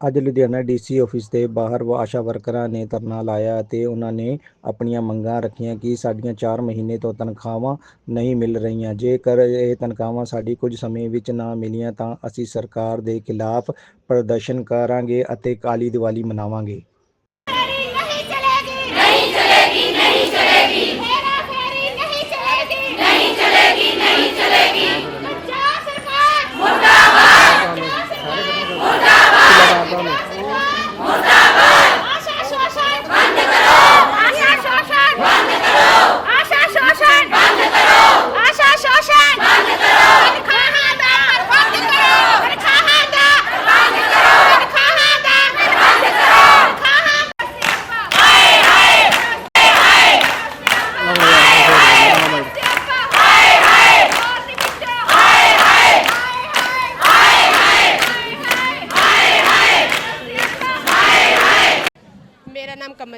ਅੱਜ Ludhiana DC office ਦੇ ਬਾਹਰ ਆਸ਼ਾ ਵਰਕਰਾਂ ਨੇ ਧਰਨਾ ਲਾਇਆ ਅਤੇ ਉਹਨਾਂ ਨੇ ਆਪਣੀਆਂ ਮੰਗਾਂ ਰੱਖੀਆਂ ਕਿ ਸਾਡੀਆਂ 4 ਮਹੀਨੇ ਤੋਂ ਤਨਖਾਹਾਂ ਨਹੀਂ ਮਿਲ ਰਹੀਆਂ। ਜੇਕਰ ਇਹ ਤਨਖਾਹਾਂ ਸਾਡੀ ਕੁਝ ਸਮੇਂ ਵਿੱਚ ਨਾ ਮਿਲੀਆਂ ਤਾਂ ਅਸੀਂ ਸਰਕਾਰ ਦੇ ਖਿਲਾਫ ਪ੍ਰਦਰਸ਼ਨ ਕਰਾਂਗੇ ਅਤੇ ਕਾਲੀ ਦੀਵਾਲੀ ਮਨਾਵਾਂਗੇ।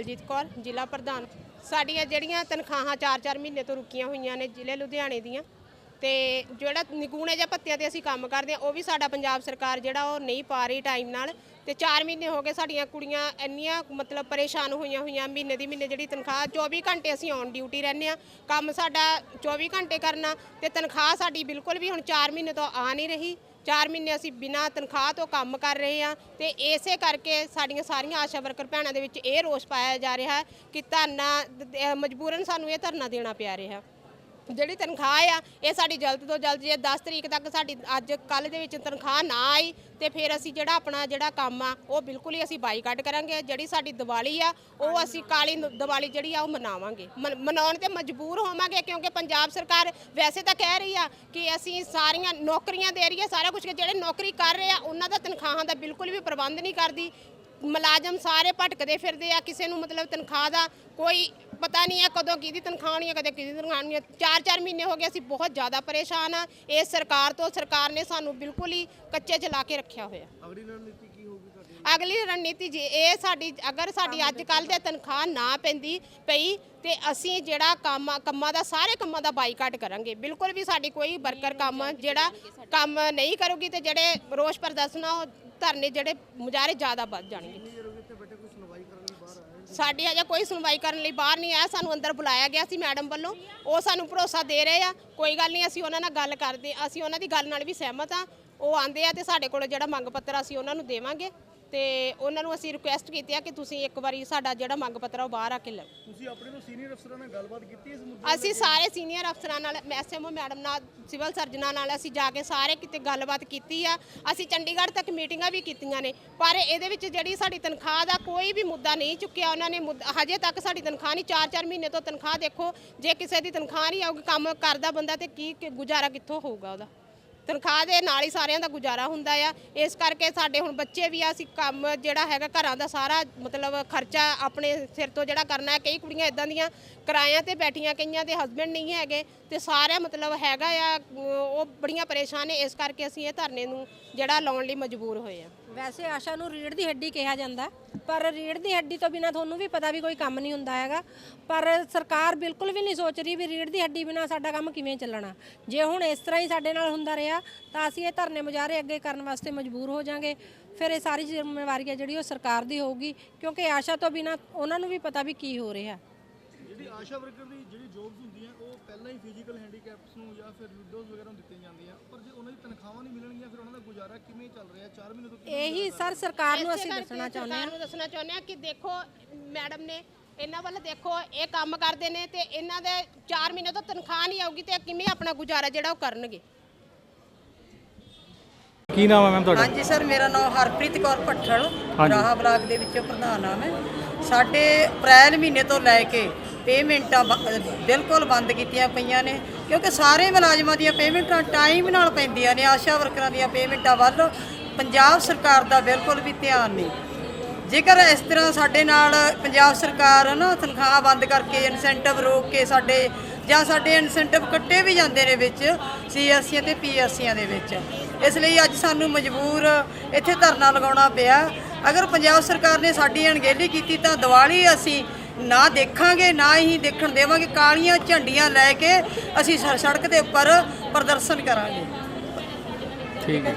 ਮੇਰਾ ਕੌਰ, ਜ਼ਿਲ੍ਹਾ ਪ੍ਰਧਾਨ। ਸਾਡੀਆਂ ਜਿਹੜੀਆਂ ਤਨਖਾਹਾਂ 4-4 ਮਹੀਨੇ ਤੋਂ ਰੁਕੀਆਂ ਹੋਈਆਂ ਨੇ ਜ਼ਿਲ੍ਹੇ ਲੁਧਿਆਣੇ ਦੀਆਂ। ਤੇ ਜਿਹੜਾ ਨਿਗੂਣੇ ਜਾਂ ਭੱਤਿਆਂ ਤੇ ਅਸੀਂ ਕੰਮ ਕਰਦੇ ਆ ਉਹ ਵੀ ਸਾਡਾ ਪੰਜਾਬ ਸਰਕਾਰ ਜਿਹੜਾ ਉਹ ਨਹੀਂ ਪਾ ਰਹੀ ਟਾਈਮ ਨਾਲ। ਤੇ 4 ਮਹੀਨੇ ਹੋ ਗਏ ਸਾਡੀਆਂ ਕੁੜੀਆਂ ਇੰਨੀਆਂ ਮਤਲਬ ਪਰੇਸ਼ਾਨ ਹੋਈਆਂ ਹੋਈਆਂ, ਮਹੀਨੇ ਦੀ ਮਹੀਨੇ ਜਿਹੜੀ ਤਨਖਾਹ 24 ਘੰਟੇ ਅਸੀਂ ਔਨ ਡਿਊਟੀ ਰਹਿੰਦੇ ਆ ਕੰਮ ਸਾਡਾ 24 ਘੰਟੇ ਕਰਨਾ ਤੇ ਤਨਖਾਹ ਸਾਡੀ ਬਿਲਕੁਲ ਵੀ ਹੁਣ 4 ਮਹੀਨੇ ਤੋਂ ਆ ਨਹੀਂ ਰਹੀ। 4 ਮਹੀਨੇ ਅਸੀਂ ਬਿਨਾਂ ਤਨਖਾਹ ਤੋਂ ਕੰਮ ਕਰ ਰਹੇ ਹਾਂ ਤੇ ਇਸੇ ਕਰਕੇ ਸਾਡੀਆਂ ਸਾਰੀਆਂ ਆਸ਼ਾ ਵਰਕਰ ਭੈਣਾਂ ਦੇ ਵਿੱਚ ਇਹ ਰੋਸ ਪਾਇਆ ਜਾ ਰਿਹਾ ਹੈ ਕਿ ਧਰਨਾ ਮਜਬੂਰਨ ਸਾਨੂੰ ਇਹ ਧਰਨਾ ਦੇਣਾ ਪਿਆ ਰਿਹਾ। ਜਿਹੜੀ ਤਨਖਾਹ ਆ, ਇਹ ਸਾਡੀ ਜਲਦ ਤੋਂ ਜਲਦ ਜੇ 10 ਤਰੀਕ ਤੱਕ ਸਾਡੀ ਅੱਜ ਕੱਲ ਦੇ ਵਿੱਚ ਤਨਖਾਹ ਨਾ ਆਈ ਤੇ ਫਿਰ ਅਸੀਂ ਜਿਹੜਾ ਆਪਣਾ ਜਿਹੜਾ ਕੰਮ ਆ, ਉਹ ਬਿਲਕੁਲ ਹੀ ਅਸੀਂ ਬਾਈਕਾਟ ਕਰਾਂਗੇ। ਜਿਹੜੀ ਸਾਡੀ ਦੀਵਾਲੀ ਆ, ਉਹ ਅਸੀਂ ਕਾਲੀ ਨ- ਦੀਵਾਲੀ ਜਿਹੜੀ ਆ, ਉਹ ਮਨਾਵਾਂਗੇ। ਮਨ- ਮਨਾਉਣ ਤੇ ਮਜਬੂਰ ਹੋਵਾਂਗੇ ਕਿਉਂਕਿ ਪੰਜਾਬ ਸਰਕਾਰ ਵੈਸੇ ਤਾਂ ਕਹਿ ਰਹੀ ਆ ਕਿ ਅਸੀਂ ਸਾਰੀਆਂ ਨੌਕਰੀਆਂ ਦੇ ਰਹੀ ਹੈ ਸਾਰਾ ਕੁਝ ਜਿਹੜੇ ਨੌਕਰੀ ਕਰ ਰਹੇ ਆ, ਉਹਨਾਂ ਦਾ ਤਨਖਾਹਾਂ ਦਾ ਬਿਲਕੁਲ ਵੀ ਪ੍ਰਬੰਧ ਨਹੀਂ ਕਰਦੀ। ਮੁਲਾਜ਼ਮ ਸਾਰੇ ਭਟਕਦੇ ਫਿਰਦੇ ਆ, ਕਿਸੇ ਨੂੰ ਮਤਲਬ ਤਨਖਾਹ ਦਾ ਕੋਈ ਪਤਾ ਨਹੀਂ ਹੈ ਕਦੋਂ ਕਿਹਦੀ ਤਨਖਾਹ ਆਉਣੀ ਹੈ ਕਦੇ ਕਿਹਦੀ ਤਨਖਾਹ ਆਉਣੀ ਹੈ ਚਾਰ ਚਾਰ ਮਹੀਨੇ ਹੋ ਗਏ ਅਸੀਂ ਬਹੁਤ ਜ਼ਿਆਦਾ ਪਰੇਸ਼ਾਨ ਆ। ਇਸ ਸਰਕਾਰ ਤੋਂ ਸਰਕਾਰ ਨੇ ਸਾਨੂੰ ਬਿਲਕੁਲ ਹੀ ਕੱਚੇ ਚਲਾ ਕੇ ਰੱਖਿਆ ਹੋਇਆ। ਅਗਲੀ ਰਣਨੀਤੀ ਜੀ ਇਹ ਸਾਡੀ ਅਗਰ ਸਾਡੀ ਅੱਜ ਕੱਲ ਦੇ ਤਨਖਾਹ ਨਾ ਪੈਂਦੀ ਪਈ ਤੇ ਅਸੀਂ ਜਿਹੜਾ ਕੰਮ ਕੰਮਾਂ ਦਾ ਸਾਰੇ ਕੰਮਾਂ ਦਾ ਬਾਈਕਾਟ ਕਰਾਂਗੇ। ਬਿਲਕੁਲ ਵੀ ਸਾਡੀ ਕੋਈ ਵਰਕਰ ਕੰਮ ਜਿਹੜਾ ਕੰਮ ਨਹੀਂ ਕਰੂਗੀ ਤੇ ਜਿਹੜੇ ਰੋਸ ਪ੍ਰਦਰਸ਼ਨ ਉਹ ਧਰਨੇ ਜਿਹੜੇ ਮੁਜ਼ਾਹਰੇ ਜ਼ਿਆਦਾ ਵੱਧ ਜਾਣਗੇ। ਸਾਡੀ ਹਜੇ ਕੋਈ ਸੁਣਵਾਈ ਕਰਨ ਲਈ ਬਾਹਰ ਨਹੀਂ ਆਇਆ, ਸਾਨੂੰ ਅੰਦਰ ਬੁਲਾਇਆ ਗਿਆ ਸੀ ਮੈਡਮ ਵੱਲੋਂ। ਉਹ ਸਾਨੂੰ ਭਰੋਸਾ ਦੇ ਰਹੇ ਆ। ਕੋਈ ਗੱਲ ਨਹੀਂ, ਅਸੀਂ ਉਹਨਾਂ ਨਾਲ ਗੱਲ ਕਰਦੇ ਅਸੀਂ ਉਹਨਾਂ ਦੀ ਗੱਲ ਨਾਲ ਵੀ ਸਹਿਮਤ ਆ ਉਹ ਆਂਦੇ ਆ ਤੇ ਸਾਡੇ ਕੋਲ ਜਿਹੜਾ ਮੰਗ ਪੱਤਰ ਅਸੀਂ ਉਹਨਾਂ ਨੂੰ ਦੇਵਾਂਗੇ। ਤੇ ਉਹਨਾਂ ਨੂੰ ਅਸੀਂ ਰਿਕੁਐਸਟ ਕੀਤੀ ਆ ਕਿ ਤੁਸੀਂ ਇੱਕ ਵਾਰੀ ਸਾਡਾ ਜਿਹੜਾ ਮੰਗ ਪੱਤਰ ਆ ਉਹ ਬਾਹਰ ਆ ਕੇ ਲਓ। ਤੁਸੀਂ ਆਪਣੇ ਤੋਂ ਸੀਨੀਅਰ ਅਫਸਰਾਂ ਨਾਲ ਗੱਲਬਾਤ ਕੀਤੀ ਇਸ ਮੁੱਦੇ ਅਸੀਂ ਸਾਰੇ ਸੀਨੀਅਰ ਅਫਸਰਾਂ ਨਾਲ ਐਸਐਮਓ ਮੈਡਮ ਨਾਲ ਸਿਵਲ ਸਰਜਨਾਂ ਨਾਲ ਅਸੀਂ ਜਾ ਕੇ ਸਾਰੇ ਕਿਤੇ ਗੱਲਬਾਤ ਕੀਤੀ ਆ। ਅਸੀਂ ਚੰਡੀਗੜ੍ਹ ਤੱਕ ਮੀਟਿੰਗਾਂ ਵੀ ਕੀਤੀਆਂ ਨੇ ਪਰ ਇਹਦੇ ਵਿੱਚ ਜਿਹੜੀ ਸਾਡੀ ਤਨਖਾਹ ਦਾ ਕੋਈ ਵੀ ਮੁੱਦਾ ਨਹੀਂ ਚੁੱਕਿਆ ਉਹਨਾਂ ਨੇ ਹਜੇ ਤੱਕ ਸਾਡੀ ਤਨਖਾਹ ਨਹੀਂ 4-4 ਮਹੀਨੇ ਤੋਂ ਤਨਖਾਹ ਦੇਖੋ ਜੇ ਕਿਸੇ ਦੀ ਤਨਖਾਹ ਨਹੀਂ ਆਊਗੀ ਕੰਮ ਕਰਦਾ ਬੰਦਾ ਤੇ ਕੀ ਗੁਜ਼ਾਰਾ ਕਿੱਥੋਂ ਹੋਊਗਾ ਉਹਦਾ? ਤਨਖਾਹ ਦੇ ਨਾਲ ਹੀ ਸਾਰਿਆਂ ਦਾ ਗੁਜ਼ਾਰਾ ਹੁੰਦਾ ਆ। ਇਸ ਕਰਕੇ ਸਾਡੇ ਹੁਣ ਬੱਚੇ ਵੀ ਆ, ਅਸੀਂ ਕੰਮ ਜਿਹੜਾ ਹੈਗਾ ਘਰਾਂ ਦਾ ਸਾਰਾ ਮਤਲਬ ਖਰਚਾ ਆਪਣੇ ਸਿਰ ਤੋਂ ਜਿਹੜਾ ਕਰਨਾ ਹੈ, ਕਈ ਕੁੜੀਆਂ ਇਦਾਂ ਦੀਆਂ ਕਿਰਾਇਆਂ ਤੇ ਬੈਠੀਆਂ, ਕਈਆਂ ਦੇ ਹਸਬੰਡ ਨਹੀਂ ਹੈਗੇ ਤੇ ਸਾਰਾ ਮਤਲਬ ਹੈਗਾ ਆ, ਉਹ ਬੜੀਆਂ ਪਰੇਸ਼ਾਨ ਨੇ, ਇਸ ਕਰਕੇ ਅਸੀਂ ਇਹ ਧਰਨੇ ਨੂੰ ਜਿਹੜਾ ਲਾਉਣ ਲਈ ਮਜਬੂਰ ਹੋਏ ਆ। ਵੈਸੇ ਆਸ਼ਾ ਨੂੰ ਰੀੜ ਦੀ ਹੱਡੀ ਕਿਹਾ ਜਾਂਦਾ ਪਰ ਰੀੜ ਦੀ ਹੱਡੀ ਤੋਂ ਬਿਨਾ ਤੁਹਾਨੂੰ ਵੀ ਪਤਾ ਵੀ ਕੋਈ ਕੰਮ ਨਹੀਂ ਹੁੰਦਾ ਹੈਗਾ। ਪਰ ਸਰਕਾਰ ਬਿਲਕੁਲ ਵੀ ਨਹੀਂ ਸੋਚ ਰਹੀ ਵੀ ਰੀੜ ਦੀ ਹੱਡੀ ਬਿਨਾ ਸਾਡਾ ਕੰਮ ਕਿਵੇਂ ਚੱਲਣਾ। ਜੇ ਹੁਣ ਇਸ ਤਰ੍ਹਾਂ ਹੀ ਸਾਡੇ ਨਾਲ ਹੁੰਦਾ ਰਿਹਾ, ਤਾਂ ਅਸੀਂ ਇਹ ਧਰਨੇ ਮੁਜ਼ਾਹਰੇ ਅੱਗੇ ਕਰਨ ਵਾਸਤੇ ਮਜਬੂਰ ਹੋ ਜਾਾਂਗੇ ਫਿਰ ਇਹ ਸਾਰੀ ਜ਼ਿੰਮੇਵਾਰੀ ਹੈ ਜਿਹੜੀ ਉਹ ਸਰਕਾਰ ਦੀ ਹੋਊਗੀ, ਕਿਉਂਕਿ ਆਸ਼ਾ ਤੋਂ ਬਿਨਾ ਉਹਨਾਂ ਨੂੰ ਵੀ ਪਤਾ ਵੀ ਕੀ ਹੋ ਰਿਹਾ। ਜਿਹੜੀ ਆਸ਼ਾ ਵਰਕਰ ਦੀ ਜਿਹੜੀ ਜੌਬਸ ਹੁੰਦੀਆਂ ਉਹ ਪਹਿਲਾਂ ਹੀ ਫਿਜ਼ੀਕਲ ਹੈਂਡੀਕੈਪਸ ਨੂੰ ਜਾਂ ਫਿਰ ਵਿਡੋਜ਼ ਵਗੈਰਾ ਨੂੰ ਦਿੱਤੀਆਂ ਜਾਂਦੀਆਂ। ਪਰ ਜੇ ਉਹਨਾਂ ਦੀ ਤਨਖਾਹਾਂ ਨਹੀਂ ਮਿਲਣਗੀਆਂ ਫਿਰ ਉਹਨਾਂ ਦਾ ਗੁਜ਼ਾਰਾ ਕਿਵੇਂ ਚੱਲ ਰਿਹਾ? 4 ਮਹੀਨੇ ਤੋਂ ਕਿਵੇਂ ਇਹੀ ਸਰ ਸਰਕਾਰ ਨੂੰ ਅਸੀਂ ਦੱਸਣਾ ਚਾਹੁੰਦੇ ਹਾਂ। ਸਰਕਾਰ ਨੂੰ ਦੱਸਣਾ ਚਾਹੁੰਦੇ ਆ ਕਿ ਦੇਖੋ ਮੈਡਮ ਨੇ ਇਹਨਾਂ ਵੱਲ ਦੇਖੋ ਇਹ ਕੰਮ ਕਰਦੇ ਨੇ ਤੇ ਇਹਨਾਂ ਦੇ 4 ਮਹੀਨੇ ਤੋਂ ਤਨਖਾਹ ਨਹੀਂ ਆਊਗੀ ਤੇ ਕਿਵੇਂ ਆਪਣਾ ਗੁਜ਼ਾਰਾ ਜਿਹੜਾ ਉਹ ਕਰਨਗੇ? ਕੀ ਨਾਮ ਹੈ ਮੈਮ ਤੁਹਾਡਾ? ਹਾਂਜੀ ਸਰ ਮੇਰਾ ਨਾਮ ਹਰਪ੍ਰੀਤ ਕੌਰ ਭੱਠਲ ਰਾਹਾ ਬਲਾਕ ਦੇ ਵਿੱਚ ਪ੍ਰਧਾਨ ਨਾਮ ਹੈ ਸਾਡੇ ਅਪ੍ਰੈਲ ਮਹੀਨੇ ਤੋਂ ਲੈ ਕੇ ਪੇਮੈਂਟਾਂ ਬਿਲਕੁਲ ਬੰਦ ਕੀਤੀਆਂ ਪਈਆਂ ਨੇ, ਕਿਉਂਕਿ ਸਾਰੇ ਮੁਲਾਜ਼ਮਾਂ ਦੀਆਂ ਪੇਮੈਂਟਾਂ ਟਾਈਮ ਨਾਲ ਪੈਂਦੀਆਂ ਨੇ, ਆਸ਼ਾ ਵਰਕਰਾਂ ਦੀਆਂ ਪੇਮੈਂਟਾਂ ਵੱਲ ਪੰਜਾਬ ਸਰਕਾਰ ਦਾ ਬਿਲਕੁਲ ਵੀ ਧਿਆਨ ਨਹੀਂ। ਜੇਕਰ ਇਸ ਤਰ੍ਹਾਂ ਸਾਡੇ ਨਾਲ ਪੰਜਾਬ ਸਰਕਾਰ ਨਾ ਤਨਖਾਹ ਬੰਦ ਕਰਕੇ ਇਨਸੈਂਟਿਵ ਰੋਕ ਕੇ ਸਾਡੇ, ਜਾਂ ਸਾਡੇ ਇਨਸੈਂਟਿਵ ਕੱਟੇ ਵੀ ਜਾਂਦੇ ਨੇ ਵਿੱਚ ਸੀਐਸਸੀਆਂ ਤੇ ਪੀਐਸਸੀਆਂ ਦੇ ਵਿੱਚ, ਇਸ ਲਈ ਅੱਜ ਸਾਨੂੰ ਮਜਬੂਰ ਇੱਥੇ ਧਰਨਾ ਲਗਾਉਣਾ ਪਿਆ। ਅਗਰ ਪੰਜਾਬ ਸਰਕਾਰ ਨੇ ਸਾਡੀ ਅਣਗਹਿਲੀ ਕੀਤੀ ਤਾਂ ਦੀਵਾਲੀ ਅਸੀਂ ਨਾ ਦੇਖਾਂਗੇ, ਨਾ ਹੀ ਦੇਖਣ ਦੇਵਾਂਗੇ। ਕਾਲੀਆਂ ਝੰਡੀਆਂ ਲੈ ਕੇ ਅਸੀਂ ਸ- ਸੜਕ ਦੇ ਉੱਪਰ ਪ੍ਰਦਰਸ਼ਨ ਕਰਾਂਗੇ। ਠੀਕ ਹੈ।